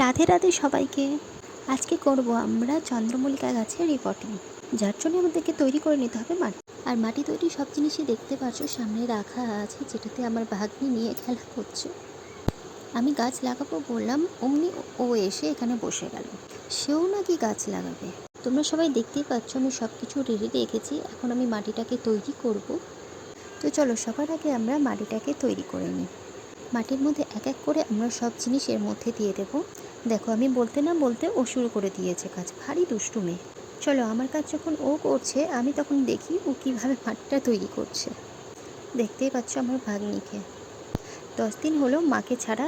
রাধে রাধে সবাইকে। আজকে করব আমরা চন্দ্রমল্লিকা গাছের রিপোর্টিং যার জন্য আমাদেরকে তৈরি করে নিতে হবে মাটি। আর মাটি তৈরি সব জিনিসই দেখতে পাচ্ছ, সামনে রাখা আছে, যেটাতে আমার ভাগ্নি নিয়ে খেলা করছে। আমি গাছ লাগাবো বললাম, অমনি ও এসে এখানে বসে গেল। সেও নাকি গাছ লাগাবে। তোমরা সবাই দেখতেই পাচ্ছ, আমি সব কিছু রেডি রেখেছি, এখন আমি মাটিটাকে তৈরি করব। তো চলো, সবার আগে আমরা মাটিটাকে তৈরি করে নিই। মাটির মধ্যে এক এক করে আমরা সব জিনিস এর মধ্যে দিয়ে দেবো। দেখো, আমি বলতে না বলতে ও শুরু করে দিয়েছে কাজ। ভারী দুষ্টু মেয়ে। চলো, আমার কাজ যখন ও করছে, আমি তখন দেখি ও কীভাবে মাটিটা তৈরি করছে। দেখতেই পাচ্ছ আমার ভাগ্নিকে। দশ দিন হলো মাকে ছাড়া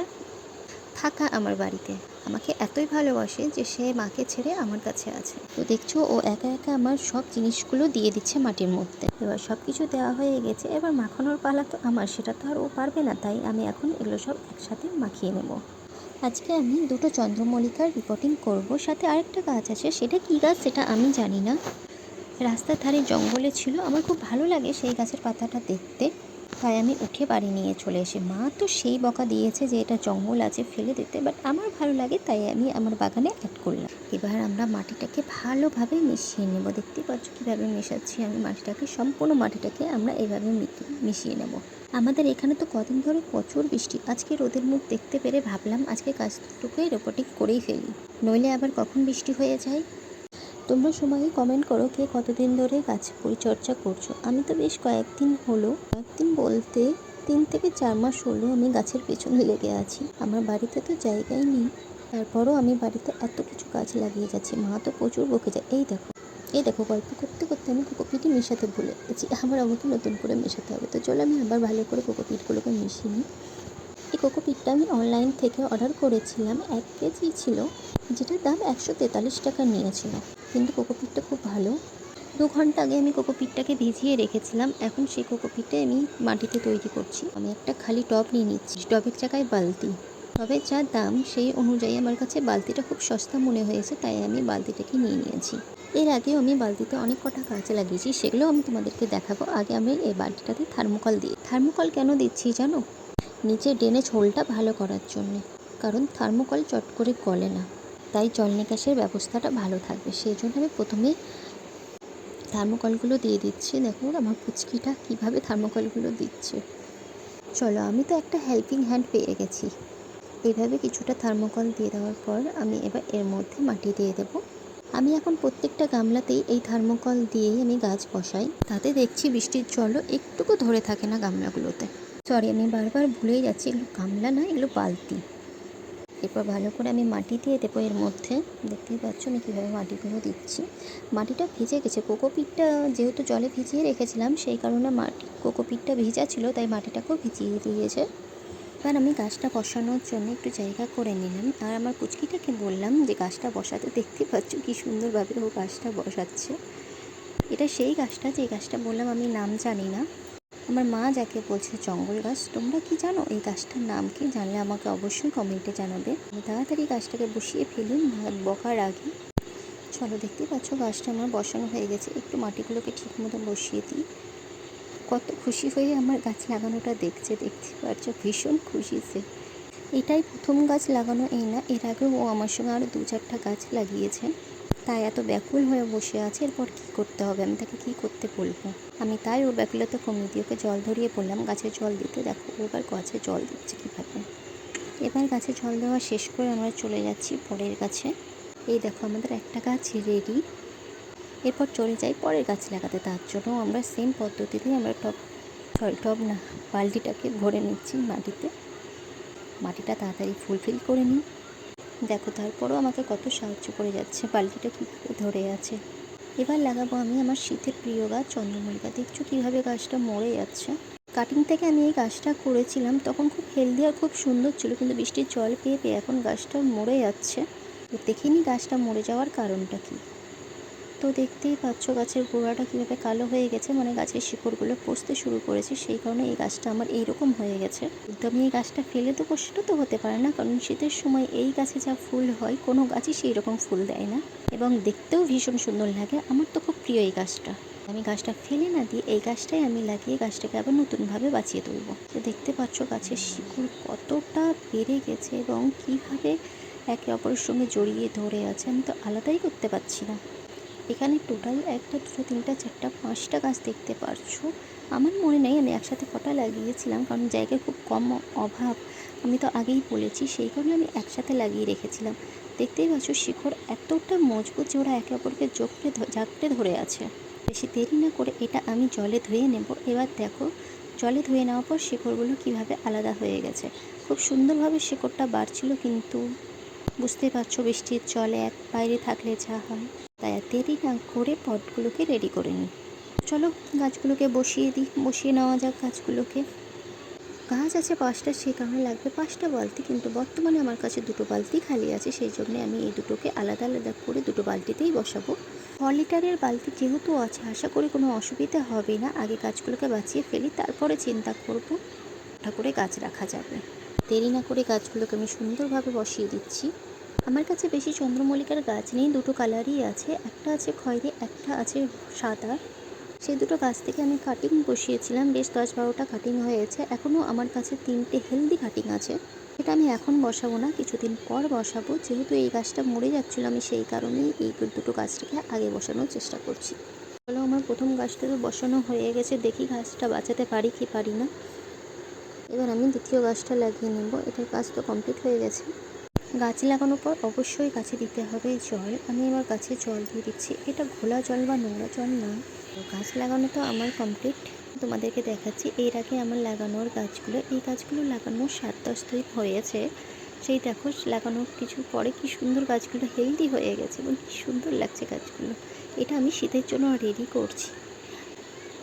থাকা আমার বাড়িতে। আমাকে এতই ভালোবাসে যে সে মাকে ছেড়ে আমার কাছে আছে। তো দেখছ, ও একা একা আমার সব জিনিসগুলো দিয়ে দিচ্ছে মাটির মধ্যে। এবার সব কিছু দেওয়া হয়ে গেছে, এবার মাখানোর পালা তো আমার, সেটা তো আর ও পারবে না, তাই আমি এখন এগুলো সব একসাথে মাখিয়ে নেব। আজকে আমি দুটো চন্দ্রমল্লিকার রিপোর্টিং করব, সাথে আরেকটা গাছ আছে, সেটা কী গাছ সেটা আমি জানি না। রাস্তার ধারে জঙ্গলে ছিল, আমার খুব ভালো লাগে সেই গাছের পাতাটা দেখতে। তাই আমি উঠে বাড়ি নিয়ে চলে এসে, মা, তো সেই বকা দিয়েছে যে এটা জঙ্গল আছে, ফেলে দিতে। বাট আমার ভালো লাগে, তাই আমি আমার বাগানে অ্যাড করলাম। এবার আমরা মাটিটাকে ভালোভাবে মিশিয়ে নেব। দেখতে পাচ্ছ কীভাবে মেশাচ্ছি আমি মাটিটাকে, সম্পূর্ণ মাটিটাকে আমরা এভাবে মিশিয়ে নেব। আমাদের এখানে তো কদিন ধরে প্রচুর বৃষ্টি। আজকে রোদের মুখ দেখতে পেরে ভাবলাম আজকে কাজটুকুই রোপোটিক করেই ফেলি। নইলে আবার কখন বৃষ্টি হয়ে যায়? তোমরা সবাই কমেন্ট করো কে কতদিন ধরে গাছ পরিচর্যা করছ। আমি তো বেশ কয়েকদিন হলো, কয়েকদিন বলতে তিন থেকে চার মাস হলো আমি গাছের পেছনে লেগে আছি। আমার বাড়িতে তো জায়গাই নেই, তারপরও আমি বাড়িতে এত কিছু গাছ লাগিয়ে যাচ্ছি, মা তো প্রচুর বকে যায়। এই দেখো এই দেখো গল্প করতে করতে আমি কোকোপিটি মেশাতে ভুলে গেছি। আবার আমাকে নতুন করে মেশাতে হবে। তো চলো আমি আবার ভালো করে কোকোপিটগুলোকে মিশিয়ে নিই। এই কোকোপিটটা আমি অনলাইন থেকে অর্ডার করেছিলাম। এক কেজি ছিল, যেটার দাম একশো তেতাল্লিশ টাকা নিয়েছিল। কিন্তু কোকোপিটটা খুব ভালো। দু ঘণ্টা আগে আমি কোকোপিটটাকে ভিজিয়ে রেখেছিলাম। এখন সেই কোকোপিটে আমি মাটিতে তৈরি করছি। আমি একটা খালি টব নিয়ে নিচ্ছি। টবের জায়গায় বালতি। টবের যা দাম, সেই অনুযায়ী আমার কাছে বালতিটা খুব সস্তা মনে হয়েছে, তাই আমি বালতিটাকে নিয়ে নিয়েছি। এর আগেও আমি বালতিতে অনেক কটা গাছ লাগিয়েছি সেগুলো আমি তোমাদেরকে দেখাবো। আগে আমি এই বালতিটাতে থার্মোকল দিই থার্মোকল কেন দিচ্ছি জানো? নিচে ড্রেনেজ হোলটা ভালো করার জন্যে, কারণ থার্মোকল চট করে গলে না। তাই জল নিকাশের ব্যবস্থাটা ভালো থাকবে। সেই জন্য আমি প্রথমে থার্মোকলগুলো দিয়ে দিচ্ছি। দেখুন আমার পুচকিটা কীভাবে থার্মোকলগুলো দিচ্ছে। চলো, আমি তো একটা হেল্পিং হ্যান্ড পেয়ে গেছি। এইভাবে কিছুটা থার্মোকল দিয়ে দেওয়ার পর আমি এবার এর মধ্যে মাটি দিয়ে দেব। আমি এখন প্রত্যেকটা গামলাতেই এই থার্মোকল দিয়েই আমি গাছ বসাই। তাতে দেখছি বৃষ্টির জলও একটুকু ধরে থাকে না গামলাগুলোতে। সরি আমি বারবার ভুলেই যাচ্ছি এগুলো গামলা না এগুলো বালতি। এরপর ভালো করে আমি মাটি দিয়ে দেবো এর মধ্যে। দেখতেই পাচ্ছ আমি কীভাবে মাটিগুলো দিচ্ছি। মাটিটা ভিজে গেছে, কোকোপিটটা যেহেতু জলে ভিজিয়ে রেখেছিলাম, সেই কারণে মাটি, কোকোপিটটা ভিজা ছিল, তাই মাটিটাকেও ভিজিয়ে দিয়েছে। এবার আমি গাছটা বসানোর জন্য একটু জায়গা করে নিলাম। আর আমার পুচকিটাকে বললাম যে, গাছটা বসাতে দেখতে পাচ্ছ কি সুন্দরভাবে ও গাছটা বসাচ্ছে। এটা সেই গাছটা, যে গাছটা বললাম আমি নাম জানি না। আমার মা যাকে বলছে জঙ্গল গাছ, তোমরা কি জানো এই গাছটার নাম কি? জানলে আমাকে অবশ্যই কমেন্টে জানাবে। আমি তাড়াতাড়ি গাছটাকে বসিয়ে ফেলি মা বকার আগে। চলো, দেখতে পাচ্ছ গাছটা আমার বসানো হয়ে গেছে। একটু মাটিগুলোকে ঠিক মতো বসিয়ে দিই। কত খুশি হয়ে আমার গাছ লাগানোটা দেখছে। দেখতে পাচ্ছ ভীষণ খুশি সে। এটাই প্রথম গাছ লাগানো, এই না, এর আগেও ও আমার সঙ্গে আরও দু চারটা গাছ লাগিয়েছে। তাই এত ব্যাকুল হয়ে বসে আছে, এরপর কী করতে হবে? আমি তাকে কী করতে বলব? আমি তাই ওর ব্যাকুলতা কমিয়ে দিয়ে ওকে জল ধরিয়ে বললাম, গাছে জল দিতে। দেখো এবার গাছে জল দিচ্ছে কীভাবে? এবার গাছে জল দেওয়া শেষ করে আমরা চলে যাচ্ছি পরের গাছে। এই দেখো, আমাদের একটা গাছ রেডি এরপর চলে যাই পরের গাছ লাগাতে। তার জন্য আমরা সেম পদ্ধতিতেই আমরা টব সরি টব না, বালতিটাকে ভরে নিচ্ছি মাটিতে। মাটিটা তাড়াতাড়ি ফুলফিল করে নিই। দেখো, তারপরও আমাকে কত সাহায্য করে যাচ্ছে, বালতিটা কী ধরে আছে। এবার লাগাবো আমি আমার শীতের প্রিয় গাছ, চন্দ্রমল্লিকা। দেখছ কীভাবে গাছটা মরে যাচ্ছে? কাটিং থেকে আমি এই গাছটা করেছিলাম, তখন খুব হেলদি আর খুব সুন্দর ছিল, কিন্তু বৃষ্টির জল পেয়ে পেয়ে এখন গাছটা মরে যাচ্ছে। তো দেখিনি গাছটা মরে যাওয়ার কারণটা কী। তো দেখতেই পাচ্ছ গাছের গোড়াটা কীভাবে কালো হয়ে গেছে মানে গাছের শিকড়গুলো পচতে শুরু করেছে, সেই কারণে এই গাছটা আমার এইরকম হয়ে গেছে। আমি এই গাছটা ফেলে দেবো সেটা তো হতে পারে না, কারণ শীতের সময় এই গাছে যা ফুল হয়, কোনো গাছই সেই রকম ফুল দেয় না। এবং দেখতেও ভীষণ সুন্দর লাগে, আমার তো খুব প্রিয় এই গাছটা। আমি গাছটা ফেলে না দিয়ে এই গাছটাই আমি লাগিয়ে গাছটাকে আবার নতুনভাবে বাঁচিয়ে তুলবো। তো দেখতে পাচ্ছ গাছের শিকড় কতটা বেড়ে গেছে এবং কীভাবে একে অপরের সঙ্গে জড়িয়ে ধরে আছে, আমি তো আলাদাই করতে পারছি না। এখানে টোটাল একটা, দুটো, তিনটা, চারটা, পাঁচটা গাছ দেখতে পারছ। আমার মনে নেই, আমি একসাথে কটা লাগিয়েছিলাম, কারণ জায়গায় খুব কম অভাব। আমি তো আগেই বলেছি, সেই কারণে আমি একসাথে লাগিয়ে রেখেছিলাম। দেখতেই পাচ্ছ শিকড় এতটা মজবুত যে ওরা একে অপরকে জোকড়ে জাকড়ে ধরে আছে। বেশি দেরি না করে এটা আমি জলে ধুয়ে নেব। এবার দেখো, জলে ধুয়ে নেওয়ার পর শিকড়গুলো কীভাবে আলাদা হয়ে গেছে। খুব সুন্দরভাবে শিকড়টা বাড়ছিল কিন্তু। বুঝতেই পারছ, বৃষ্টির জলে এক বাইরে থাকলে যা হয়। তাই আর দেরি না করে পটগুলোকে রেডি করে নিই। চলো গাছগুলোকে বসিয়ে দিই, বসিয়ে নেওয়া যাক গাছগুলোকে। গাছ আছে পাঁচটা, সে কারণে লাগবে পাঁচটা বালতি, কিন্তু বর্তমানে আমার কাছে দুটো বালতি খালি আছে, সেই জন্যে আমি এই দুটোকে আলাদা আলাদা করে দুটো বালতিতেই বসাবো। ছ লিটারের বালতি যেহেতু আছে, আশা করি কোনো অসুবিধা হবে না। আগে গাছগুলোকে বাঁচিয়ে ফেলি, তারপরে চিন্তা করব ওটা করে গাছ রাখা যাবে। দেরি না করে গাছগুলোকে আমি সুন্দরভাবে বসিয়ে দিচ্ছি। আমার কাছে বেশি চন্দ্রমল্লিকার গাছ নেই, দুটো কালারই আছে। একটা আছে খয়েরি, একটা আছে সাদা। সেই দুটো গাছ থেকে আমি কাটিং বসিয়েছিলাম, বেশ দশ বারোটা কাটিং হয়েছে। এখনও আমার কাছে তিনটে হেলদি কাটিং আছে। এটা আমি এখন বসাবো না, কিছুদিন পর বসাবো। যেহেতু এই গাছটা মরে যাচ্ছিল, আমি সেই কারণেই এই দুটো গাছটাকে আগে বসানোর চেষ্টা করছি। চলো, আমার প্রথম গাছটা তো বসানো হয়ে গেছে। দেখি গাছটা বাঁচাতে পারি কি পারি না। এবার আমি দ্বিতীয় গাছটা লাগিয়ে নেব। এটার কাজ তো কমপ্লিট হয়ে গেছে। গাছ লাগানোর পর অবশ্যই গাছে দিতে হবে জল। আমি আমার গাছে জল দিয়ে দিচ্ছি। এটা ঘোলা জল বা নোংরা জল না। গাছ লাগানো তো আমার কমপ্লিট তোমাদেরকে দেখাচ্ছি, এর আগে আমার লাগানোর গাছগুলো, এই গাছগুলো লাগানোর সাত দশ দিন হয়েছে। সেই দেখো, লাগানোর কিছু পরে কি সুন্দর গাছগুলো হেলদি হয়ে গেছে। এবং কি সুন্দর লাগছে গাছগুলো। এটা আমি শীতের জন্য রেডি করছি।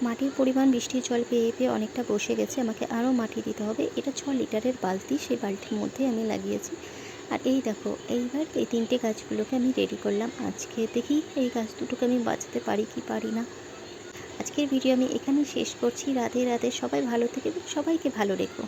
মাটির পরিমাণ বৃষ্টির জল পেয়ে পেয়ে অনেকটা বসে গেছে। আমাকে আরও মাটি দিতে হবে। এটা ছ লিটারের বালতি, সেই বালতির মধ্যে আমি লাগিয়েছি। আর এই দেখো, এইবার এই তিনটে গাছগুলোকে আমি রেডি করলাম। আজকে দেখি এই গাছ দুটোকে আমি বাঁচাতে পারি কি পারি না। আজকের ভিডিও আমি এখানে শেষ করছি। রাধে রাধে, সবাই ভালো থেকে সবাইকে ভালো রেখো।